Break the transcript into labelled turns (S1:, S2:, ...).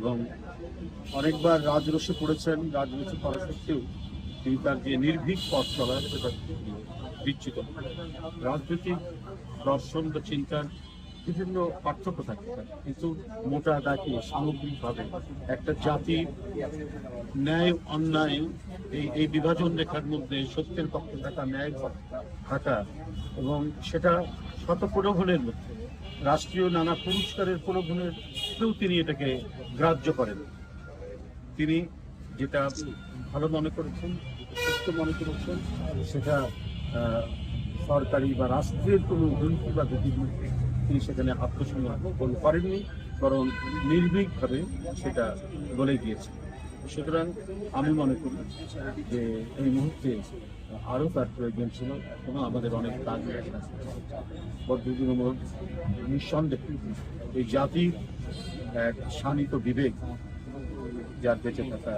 S1: এবং অনেকবার রাজরসে পড়েছেন রাজরসে পড়া সত্ত্বেও তিনি তার যে নির্ভীক পথ চলা সেটা বিচ্যুত রাজনৈতিক দর্শন বা চিন্তার বিভিন্ন পার্থক্য পারে কিন্তু মোটা দাগে সামগ্রিকভাবে একটা জাতি ন্যায় অন্যায়, এই এই বিভাজন রেখার মধ্যে সত্যের পক্ষে থাকা ন্যায় থাকা এবং সেটা শত প্রলোভনের মধ্যে, রাষ্ট্রীয় নানা পুরস্কারের প্রলোভনের কেউ তিনি এটাকে গ্রাহ্য করেন। তিনি যেটা ভালো মনে করেছেন সত্য মনে করেছেন, সেটা সরকারি বা রাষ্ট্রের কোনো হুমকি বা ঝুঁকির মধ্যে তিনি সেখানে আত্মসমর্পণ করেননি, বরং নির্ভীকভাবে সেটা বলে গিয়েছে সুতরাং আমি মনে করি যে এই মুহূর্তে আরও তার প্রয়োজন ছিল এবং আমাদের অনেক কাজ নিঃসন্দেহে এই জাতির এক শান্ত বিবেক যার বেঁচে থাকা